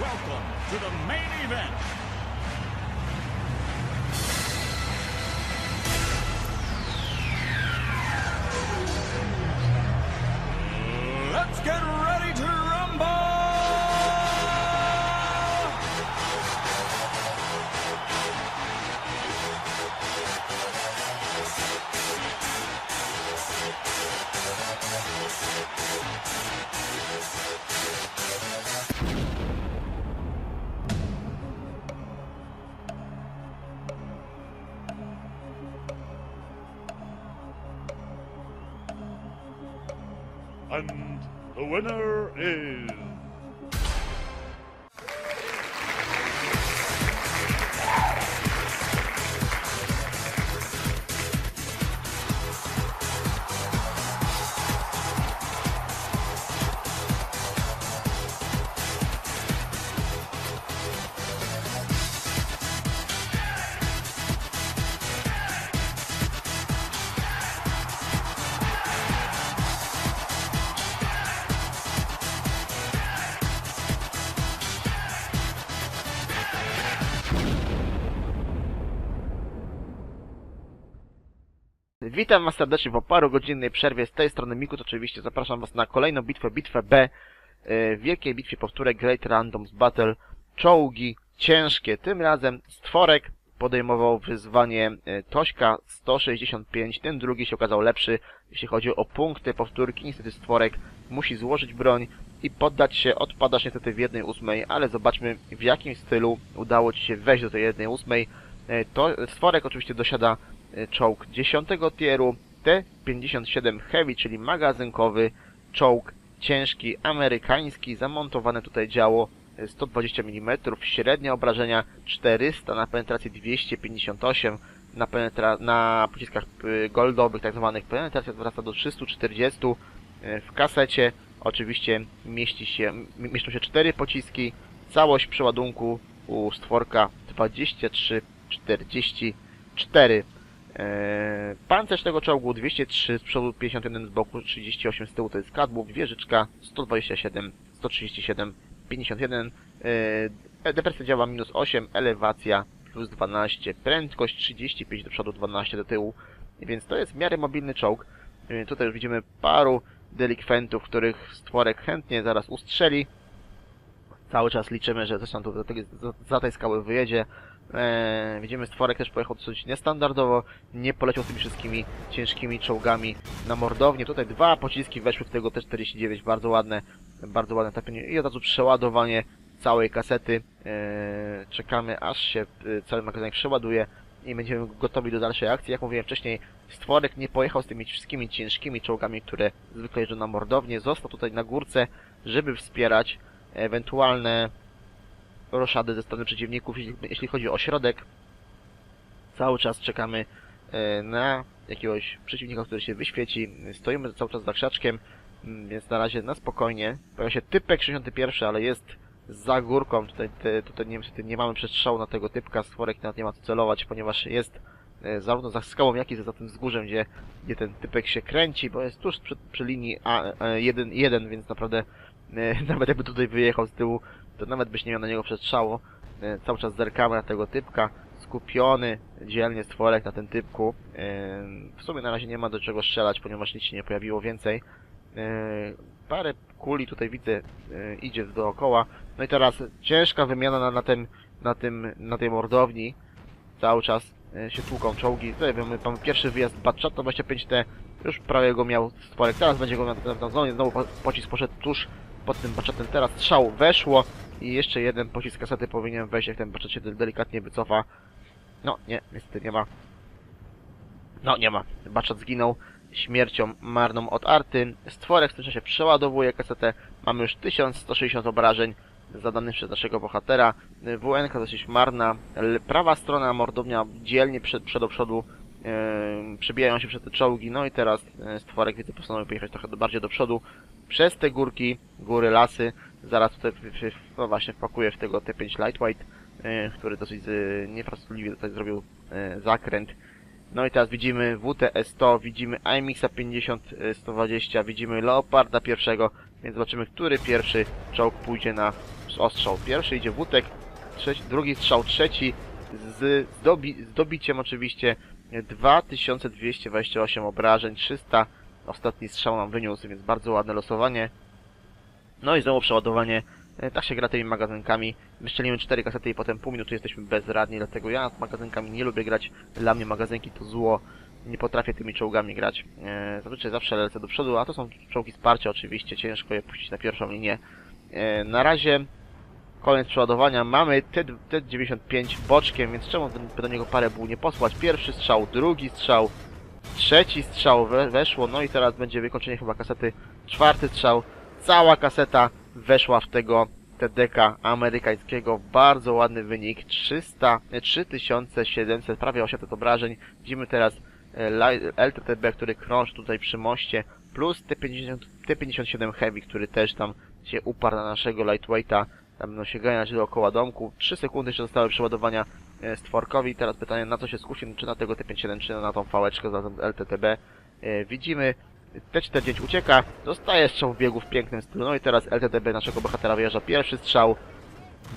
welcome to the main event. And the winner is. Witam Was serdecznie po parugodzinnej przerwie. Z tej strony Mikut oczywiście zapraszam Was na kolejną bitwę, bitwę B. e, W wielkiej bitwie powtórek Great Randoms Battle. Czołgi ciężkie. Tym razem stworek podejmował wyzwanie e, Tośka 165. Ten drugi się okazał lepszy, jeśli chodzi o punkty powtórki. Niestety stworek musi złożyć broń i poddać się. Odpadasz niestety w jednej ósmej, ale zobaczmy w jakim stylu udało Ci się wejść do tej jednej ósmej. E, To stworek oczywiście dosiada czołg 10 tieru, T-57 Heavy, czyli magazynkowy czołg ciężki, amerykański, zamontowane tutaj działo e, 120 mm, średnie obrażenia 400 na penetracji 258, na, penetra na pociskach y, goldowych, tak zwanych penetracja wraca do 340, e, w kasecie oczywiście mieści się, mieszczą się 4 pociski, całość przeładunku u stworka 2344. Eee, pancerz tego czołgu 203 z przodu, 51 z boku, 38 z tyłu to jest kadłub, wieżyczka 127, 137, 51. Eee, depresja działa minus 8, elewacja plus 12, prędkość 35 do przodu, 12 do tyłu, więc to jest w miarę mobilny czołg. Eee, tutaj już widzimy paru delikwentów, których stworek chętnie zaraz ustrzeli. Cały czas liczymy, że tu za, tej- za- za tej skały wyjedzie. Eee, widzimy stworek też pojechał dosyć niestandardowo, nie poleciał z tymi wszystkimi ciężkimi czołgami na mordownię. Tutaj dwa pociski weszły w tego T-49, bardzo ładne, bardzo ładne trafienie i od razu przeładowanie całej kasety. Eee, czekamy aż się e, cały magazynek przeładuje i będziemy gotowi do dalszej akcji. Jak mówiłem wcześniej, stworek nie pojechał z tymi wszystkimi ciężkimi czołgami, które zwykle jeżdżą na mordownię. Został tutaj na górce, żeby wspierać ewentualne roszady ze strony przeciwników, jeśli, chodzi o środek. Cały czas czekamy e, na jakiegoś przeciwnika, który się wyświeci. Stoimy cały czas za krzaczkiem, mm, więc na razie na spokojnie. Pojawia się typek 61, ale jest za górką. Tutaj, tutaj niestety nie mamy przestrzału na tego typka. Stworek nawet nie ma co celować, ponieważ jest zarówno za skałą, jak i za tym wzgórzem, gdzie, gdzie ten typek się kręci, bo jest tuż przy, przy linii A1, więc naprawdę e, nawet jakby tutaj wyjechał z tyłu, to nawet byś nie miał na niego przestrzału. E, Cały czas zerkamy na tego typka, skupiony dzielnie stworek na tym typku. E, W sumie na razie nie ma do czego strzelać, ponieważ nic się nie pojawiło więcej. E, Parę kuli tutaj widzę e, idzie dookoła. No i teraz ciężka wymiana na, na tym, na tym, na tej mordowni. Cały czas e, się tłuką czołgi. Tutaj mamy, mamy pierwszy wyjazd Batchat 25T. Już prawie go miał stworek. Teraz będzie go miał na, na znowu, znowu po- pocisk poszedł tuż pod tym baczetem. Teraz strzał weszło i jeszcze jeden pocisk kasety powinien wejść, jak ten baczet się delikatnie wycofa. No, nie, niestety nie ma. No, nie ma. Baczet zginął śmiercią marną od arty. Stworek w tym czasie przeładowuje kasetę. Mamy już 1160 obrażeń zadanych przez naszego bohatera. WNK dosyć marna. Prawa strona mordownia dzielnie przed, przed do przodu. Yy, przebijają się przez te czołgi. No i teraz yy, stworek widzę postanowił pojechać trochę bardziej do przodu. Przez te górki, góry, lasy. Zaraz tutaj no właśnie wpakuje w tego T5 Lightweight, yy, który dosyć yy, niefrasobliwie tutaj zrobił yy, zakręt. No i teraz widzimy WTE 100, widzimy IMIXa 50 y, 120, widzimy Leoparda pierwszego, więc zobaczymy, który pierwszy czołg pójdzie na ostrzał. Pierwszy idzie WTEK, trzeci, drugi strzał, trzeci z, dobi, dobiciem oczywiście 2228 obrażeń, 300 ostatni strzał nam wyniósł, więc bardzo ładne losowanie. No i znowu przeładowanie. E, Tak się gra tymi magazynkami. Wyszczelimy 4 kasety i potem pół minuty jesteśmy bezradni, dlatego ja z magazynkami nie lubię grać. Dla mnie magazynki to zło. Nie potrafię tymi czołgami grać. E, Zazwyczaj zawsze lecę do przodu, a to są czołgi wsparcia oczywiście. Ciężko je puścić na pierwszą linię. E, Na razie koniec przeładowania. Mamy T- T95 boczkiem, więc czemu by do niego parę był nie posłać? Pierwszy strzał, drugi strzał, trzeci strzał we, weszło, no i teraz będzie wykończenie chyba kasety. Czwarty strzał, cała kaseta weszła w tego TDK amerykańskiego. Bardzo ładny wynik. 300, nie, 3700, prawie 800 obrażeń. Widzimy teraz e, LTTB, który krąży tutaj przy moście, plus T50, T57 Heavy, który też tam się uparł na naszego lightweighta. Tam no, się ganiać dookoła domku. 3 sekundy jeszcze zostały przeładowania e, stworkowi. Teraz pytanie, na co się skusił, czy na tego T57, czy na tą fałeczkę za ten LTTB. E, Widzimy, T49 ucieka, dostaje strzał w biegu w pięknym stylu. No i teraz LTTB naszego bohatera wyjeżdża pierwszy strzał,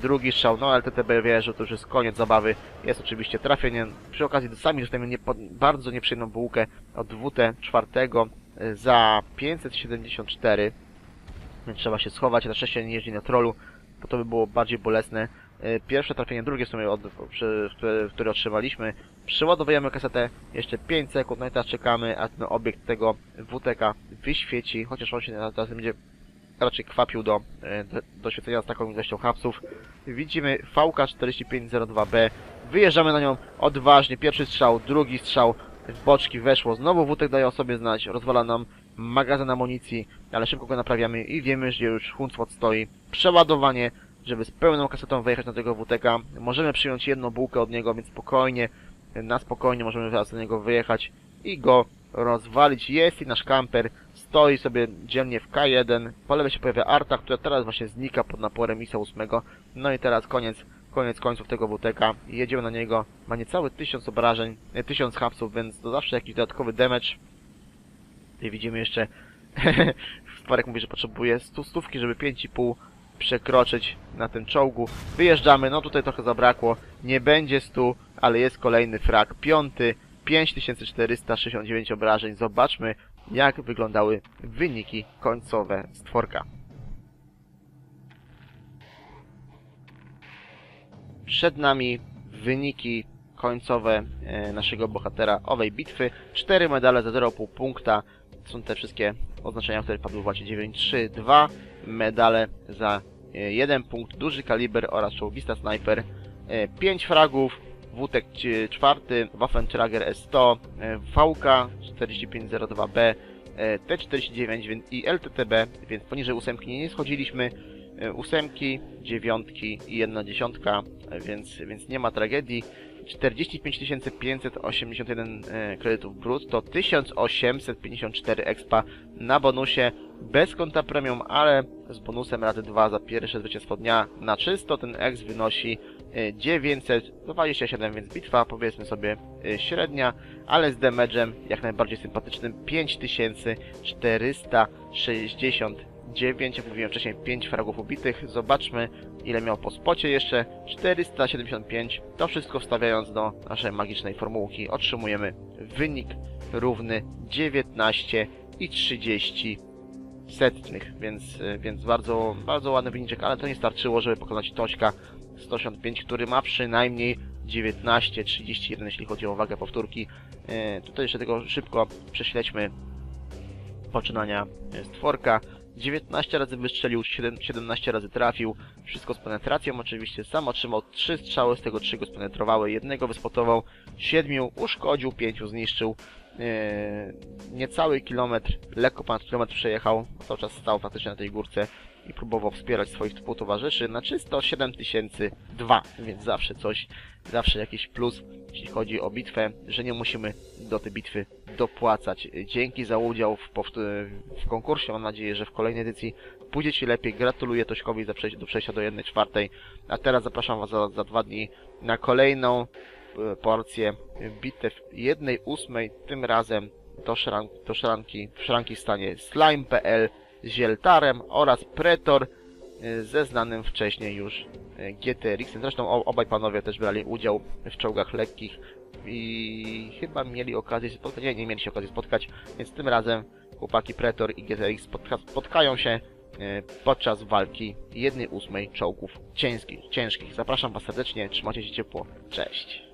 drugi strzał, no LTTB że to już jest koniec zabawy. Jest oczywiście trafienie. Przy okazji sami dostajemy niepo, bardzo nieprzyjemną bułkę od WT czwartego e, za 574. Więc trzeba się schować, na szczęście nie jeździ na trollu, bo to by było bardziej bolesne. E, Pierwsze trafienie, drugie w sumie, od, przy, które, które otrzymaliśmy. Przeładowujemy kasetę, jeszcze 5 sekund, no i teraz czekamy, a ten obiekt tego WTK wyświeci, chociaż on się teraz będzie raczej kwapił do, e, do, do świecenia z taką ilością hapsów. Widzimy VK4502B, wyjeżdżamy na nią odważnie, pierwszy strzał, drugi strzał, w boczki weszło, znowu WTK daje o sobie znać, rozwala nam magazyn amunicji, ale szybko go naprawiamy i wiemy, że już Hunsford stoi. Przeładowanie, żeby z pełną kasetą wejechać na tego WTK. Możemy przyjąć jedną bułkę od niego, więc spokojnie, na spokojnie możemy teraz do niego wyjechać i go rozwalić. Jest i nasz kamper, stoi sobie dzielnie w K1. Po lewej się pojawia Arta, która teraz właśnie znika pod naporem ISA 8. No i teraz koniec, koniec końców tego WTK. Jedziemy na niego, ma niecałe 1000 obrażeń, e, 1000 hapsów, więc to zawsze jakiś dodatkowy damage. I widzimy jeszcze, Sparek mówi, że potrzebuje 100 stówki, żeby 5,5 przekroczyć na tym czołgu. Wyjeżdżamy, no tutaj trochę zabrakło, nie będzie 100, ale jest kolejny frag, piąty, 5469 obrażeń. Zobaczmy, jak wyglądały wyniki końcowe stworka. Przed nami wyniki końcowe e, naszego bohatera owej bitwy. 4 medale za 0,5 punkta. Są te wszystkie oznaczenia, które padły właśnie 9, 3, 2 medale za 1 punkt, duży kaliber oraz czołgista snajper. 5 fragów, WTEK 4, Waffentrager S100, e, VK 4502B, e, T49 więc- i LTTB, więc poniżej ósemki nie schodziliśmy. E, Ósemki, dziewiątki i jedna dziesiątka, e, więc, więc nie ma tragedii. 45 581 e, kredytów brutto, 1854 expa na bonusie, bez konta premium, ale z bonusem razy 2 za pierwsze zwycięstwo dnia na czysto. Ten ex wynosi e, 927, więc bitwa powiedzmy sobie e, średnia, ale z damage'em jak najbardziej sympatycznym 5469, jak mówiłem wcześniej 5 fragów ubitych. Zobaczmy ile miał po spocie jeszcze 475. To wszystko wstawiając do naszej magicznej formułki otrzymujemy wynik równy 19 i 30 setnych, więc, więc bardzo, bardzo ładny wyniczek, ale to nie starczyło, żeby pokonać Tośka 185, który ma przynajmniej 19, 31, jeśli chodzi o wagę powtórki. E, Tutaj jeszcze tego szybko prześledźmy poczynania stworka. 19 razy wystrzelił, 7, 17 razy trafił, wszystko z penetracją oczywiście, sam otrzymał 3 strzały, z tego 3 go spenetrowały, jednego wyspotował, 7 uszkodził, 5 zniszczył, niecały kilometr, lekko ponad kilometr przejechał, cały czas stał faktycznie na tej górce i próbował wspierać swoich współtowarzyszy na czysto 7002, więc zawsze coś, zawsze jakiś plus, jeśli chodzi o bitwę, że nie musimy do tej bitwy dopłacać. Dzięki za udział w, w konkursie, mam nadzieję, że w kolejnej edycji pójdzie Ci lepiej. Gratuluję Tośkowi za przejście do przejścia do 1 czwartej, a teraz zapraszam Was za, za dwa dni na kolejną e, porcję bitew jednej ósmej, tym razem do, szran, do szranki, w szranki stanie Slime.pl z Zieltarem oraz Pretor e, ze znanym wcześniej już e, GTRX. Zresztą obaj panowie też brali udział w czołgach lekkich i chyba mieli okazję się spotkać, nie, nie mieli się okazji spotkać, więc tym razem chłopaki Pretor i GTRX spotka, spotkają się e, podczas walki jednej ósmej czołgów ciężkich. ciężkich. Zapraszam Was serdecznie, trzymajcie się ciepło, cześć!